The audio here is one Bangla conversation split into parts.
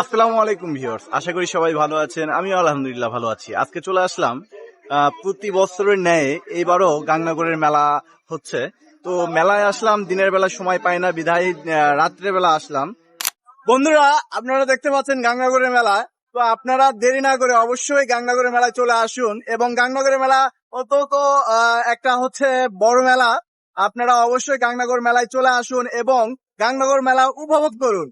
আসসালামু আলাইকুম ভিউয়ার্স আশা করি সবাই ভালো আছেন। আমি আলহামদুলিল্লাহ ভালো আছি। আজকে চলে আসলাম প্রতি বছরের ন্যায় এইবারও গাংনাগরের মেলা হচ্ছে। তো মেলায় আসলাম দিনের বেলা সময় পাই না বিধায় রাত্রের বেলা আসলাম। বন্ধুরা আপনারা দেখতে পাচ্ছেন গাংনাগরের মেলা। তো আপনারা দেরি না করে অবশ্যই গাংনাগরের মেলায় চলে আসুন এবং গাংনাগরের মেলা অত্যন্ত আহ, একটা হচ্ছে বড় মেলা। আপনারা অবশ্যই গাংনাগর মেলায় চলে আসুন এবং গাংনাগর মেলা উপভোগ করুন।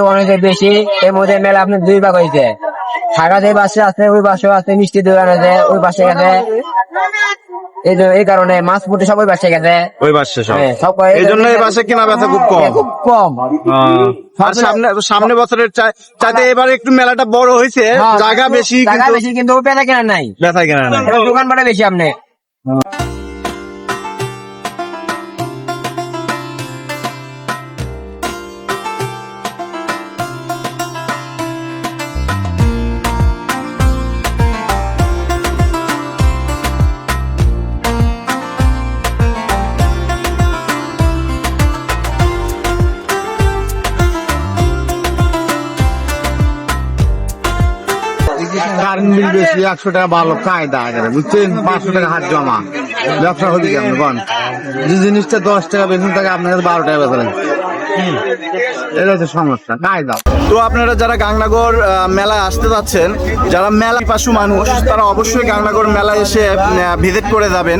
দোকান হয়েছে বেশি এর মধ্যে মেলা আপনার দুই ভাগ হয়েছে ঢাকাতে বাসে আছে ওই বাসে আছে মিষ্টি দোকান আছে ওই বাসে গেছে। এই এই কারণে মাছ পুটে সব ওই বাসে গেছে। ওই বাসে সব। হ্যাঁ, সব এই জন্য এই বাসে কেনা বেচা খুব কম। খুব কম। আর সামনে সামনে বছরের চাইতে এবারে একটু মেলাটা বড় হয়েছে হ্যাঁ, জায়গা বেশি জায়গা কিন্তু বেশি কিন্তু ওই কেনা নাই। বেচা কেনা নাই। দোকান ভাড়া বেশি আপনি। কারেন্ট বেশি একশো টাকা ভালো কায়দা আগে, বুঝছেন? পাঁচশো টাকা হাত জমা। ব্যবসা হতে কেমন বল যে জিনিসটা দশ টাকা বেতন থাকে, আপনার কাছে বারো টাকা বেতন এটা হচ্ছে সমস্যা কায়দা তো আপনারা যারা গাংনাগর মেলায় আসতে যাচ্ছেন, যারা মেলা পাশু মানুষ, তারা অবশ্যই গাংনাগর মেলায় এসে ভিজিট করে যাবেন।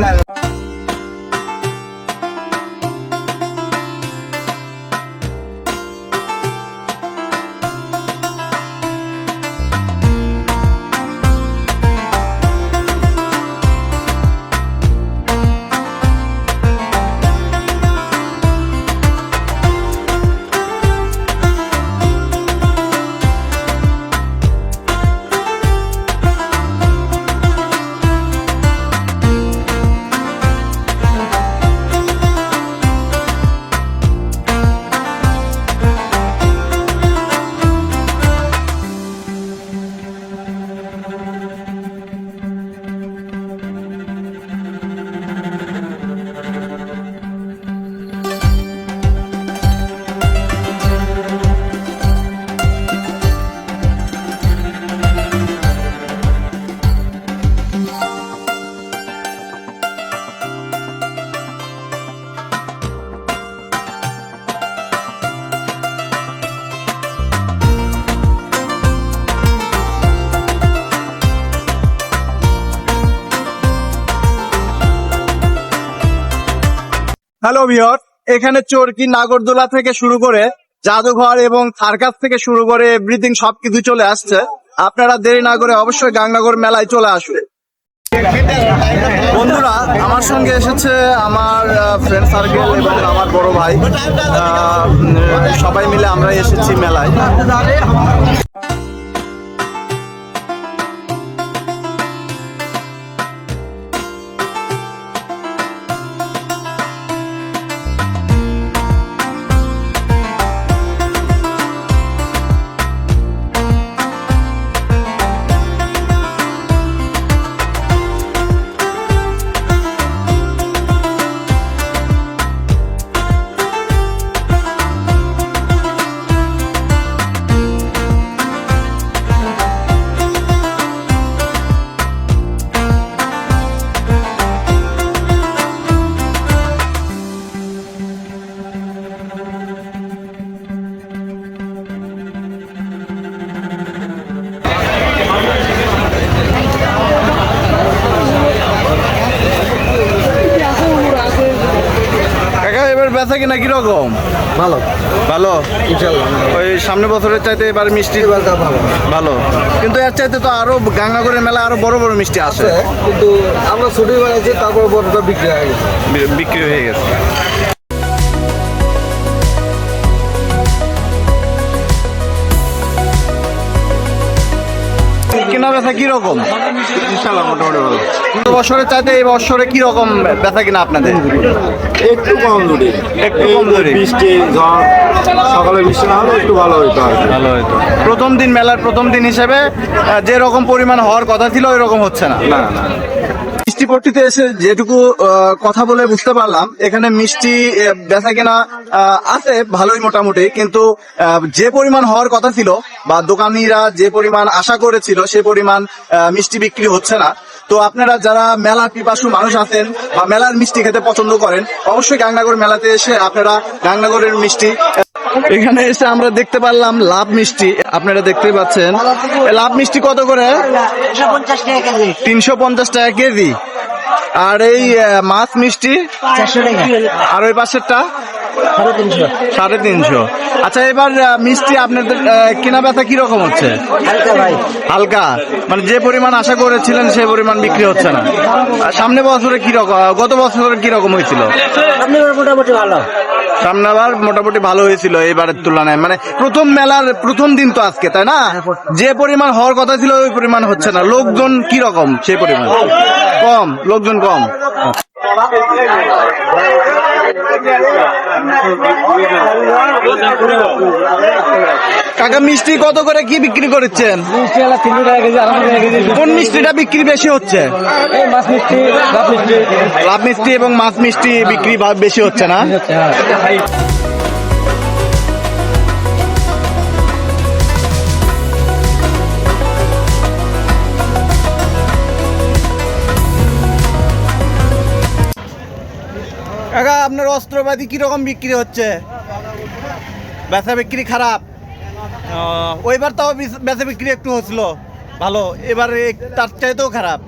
হ্যালো বিহর এখানে চরকি নাগরদোলা থেকে শুরু করে জাদুঘর এবং সার্কাস থেকে শুরু করে এভরিথিং সবকিছু চলে আসছে। আপনারা দেরি না করে অবশ্যই গাংনাগর মেলায় চলে আসুন। বন্ধুরা, আমার সঙ্গে এসেছে আমার ফ্রেন্ড সার্কেল এবং আমার বড় ভাই। সবাই মিলে আমরা এসেছি মেলায়। বেচা কিনা কীরকম? ভালো। ভালো? ওই সামনে বছরের চাইতে এবার মিষ্টি ভালো। ভালো। কিন্তু এর চাইতে তো আরও গাঙ্গাগড়ের মেলা আরও বড় বড় মিষ্টি আসে কিন্তু আমরা ছুটি বানাইছি তারপর বড়টা বিক্রি হয়ে গেছে। বিক্রি হয়ে গেছে। কেনা বেচা কীরকম? ইনশাল্লাহ মোটামুটি ভালো। গত বছরের চাইতে এই বছরে কীরকম বেচা কিনা আপনাদের? একটু কম দূরে একটু কম দূরে। বৃষ্টি ঝড় সকালে বৃষ্টি না হলে একটু ভালো হইতো আর ভালো হইতো। প্রথম দিন মেলার প্রথম দিন হিসেবে যেরকম যে রকম পরিমাণ হওয়ার কথা ছিল ওই রকম হচ্ছে না? না না। মিষ্টিপট্টিতে এসে যেটুকু কথা বলে বুঝতে পারলাম এখানে মিষ্টি বেচা কেনা আছে ভালোই মোটামুটি কিন্তু যে পরিমাণ হওয়ার কথা ছিল বা দোকানিরা যে পরিমাণ আশা করেছিল সে পরিমাণ মিষ্টি বিক্রি হচ্ছে না। তো আপনারা যারা মেলার পিপাসু মানুষ আছেন বা মেলার মিষ্টি খেতে পছন্দ করেন অবশ্যই গাংনাগর মেলাতে এসে আপনারা গাংনাগরের মিষ্টি এখানে এসে আমরা দেখতে পারলাম লাভ মিষ্টি আপনারা দেখতেই পাচ্ছেন। লাভ মিষ্টি কত করে? তিনশো পঞ্চাশ টাকা কেজি। আর এই মাছ মিষ্টি আর ওই পাশেরটা? সাড়ে তিনশো। আচ্ছা এবার মিষ্টি আপনাদের কেনা বেচা কীরকম হচ্ছে? হালকা মানে যে পরিমাণ আশা করেছিলেন সেই পরিমাণ বিক্রি হচ্ছে না। সামনে বছরে কীরকম গত বছরে কীরকম হয়েছিল? মোটামুটি ভালো। সামনে আবার মোটামুটি ভালো হয়েছিল এবারের তুলনায়। মানে প্রথম মেলার প্রথম দিন তো আজকে তাই না? যে পরিমাণ হওয়ার কথা ছিল ওই পরিমাণ হচ্ছে না। লোকজন কি রকম সেই পরিমাণ? কম লোকজন কম। কাকা, মিষ্টি কত করে কি বিক্রি করেছেন? মিষ্টি কোন মিষ্টিটা বিক্রি বেশি হচ্ছে? মাছ মিষ্টি লাভ মিষ্টি এবং মাছ মিষ্টি বিক্রি বেশি হচ্ছে না? কাকা আপনার অস্ত্রপাতি কীরকম বিক্রি হচ্ছে? ব্যথা বিক্রি খারাপ? ওইবার তাও ব্যথা বেচা বিক্রি একটু হচ্ছিল। ভালো এবার তার চাইতেও খারাপ।